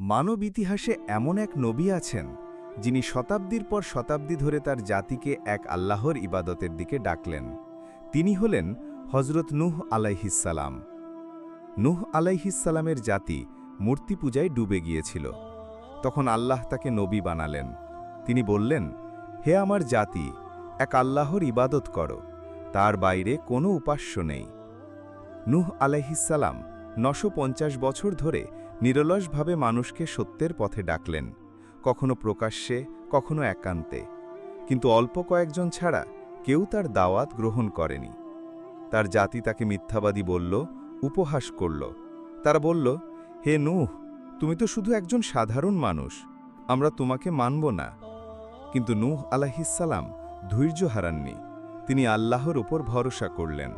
মানব ইতিহাসে এমন এক নবী আছেন, যিনি শতাব্দীর পর শতাব্দী ধরে তার জাতিকে এক আল্লাহর ইবাদতের দিকে ডাকলেন। তিনি হলেন হজরত নুহ আলাইহিসালাম নুহ আলাইহিসালামের জাতি মূর্তি পূজায় ডুবে গিয়েছিল। তখন আল্লাহ তাকে নবী বানালেন। তিনি বললেন, হে আমার জাতি, এক আল্লাহর ইবাদত করো, তার বাইরে কোনো উপাস্য নেই। নুহ আলাইহিসালাম নশো বছর ধরে নিরলসভাবে মানুষকে সত্যের পথে ডাকলেন, কখনো প্রকাশ্যে, কখনো একান্তে। কিন্তু অল্প কয়েকজন ছাড়া কেউ তার দাওয়াত গ্রহণ করেনি। তার জাতি তাকে মিথ্যাবাদী বলল, উপহাস করল। তারা বলল, হে নুহ, তুমি তো শুধু একজন সাধারণ মানুষ, আমরা তোমাকে মানব না। কিন্তু নূহ আলাহিসাল্লাম ধৈর্য হারাননি। তিনি আল্লাহর উপর ভরসা করলেন।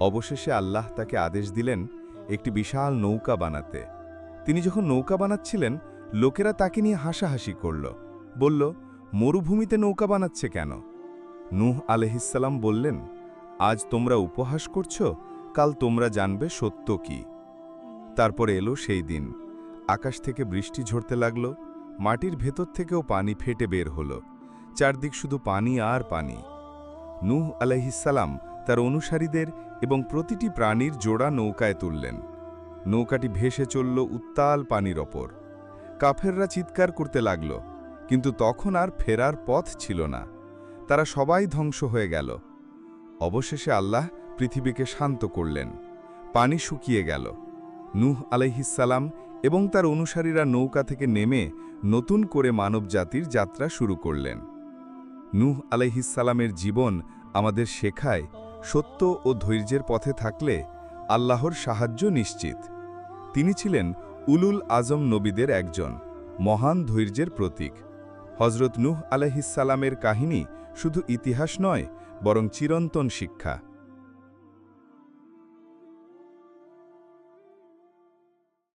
অবশেষে আল্লাহ তাকে আদেশ দিলেন একটি বিশাল নৌকা বানাতে। তিনি যখন নৌকা বানাচ্ছিলেন, লোকেরা তাকে নিয়ে হাসাহাসি করল। বলল, মরুভূমিতে নৌকা বানাচ্ছে কেন? নূহ আলহিসাল্লাম বললেন, আজ তোমরা উপহাস করছ, কাল তোমরা জানবে সত্য কি। তারপর এলো সেই দিন। আকাশ থেকে বৃষ্টি ঝরতে লাগল, মাটির ভেতর থেকেও পানি ফেটে বের হলো। চারদিক শুধু পানি আর পানি। নূহ আলাইহিসাল্লাম তার অনুসারীদের এবং প্রতিটি প্রাণীর জোড়া নৌকায় তুললেন। নৌকাটি ভেসে চলল উত্তাল পানির ওপর। কাফেররা চিৎকার করতে লাগল, কিন্তু তখন আর ফেরার পথ ছিল না। তারা সবাই ধ্বংস হয়ে গেল। অবশেষে আল্লাহ পৃথিবীকে শান্ত করলেন, পানি শুকিয়ে গেল। নূহ আলাইহিসাল্লাম এবং তার অনুসারীরা নৌকা থেকে নেমে নতুন করে মানবজাতির যাত্রা শুরু করলেন। নূহ আলাইহিসালামের জীবন আমাদের শেখায় সত্য ও ধৈর্যের পথে থাকলে আল্লাহর সাহায্য নিশ্চিত। তিনি ছিলেন উলুল আজম নবীদের একজন মহান ধৈর্যের প্রতীক। হজরত নুহ আলহিসালামের কাহিনী শুধু ইতিহাস নয়, বরং চিরন্তন শিক্ষা।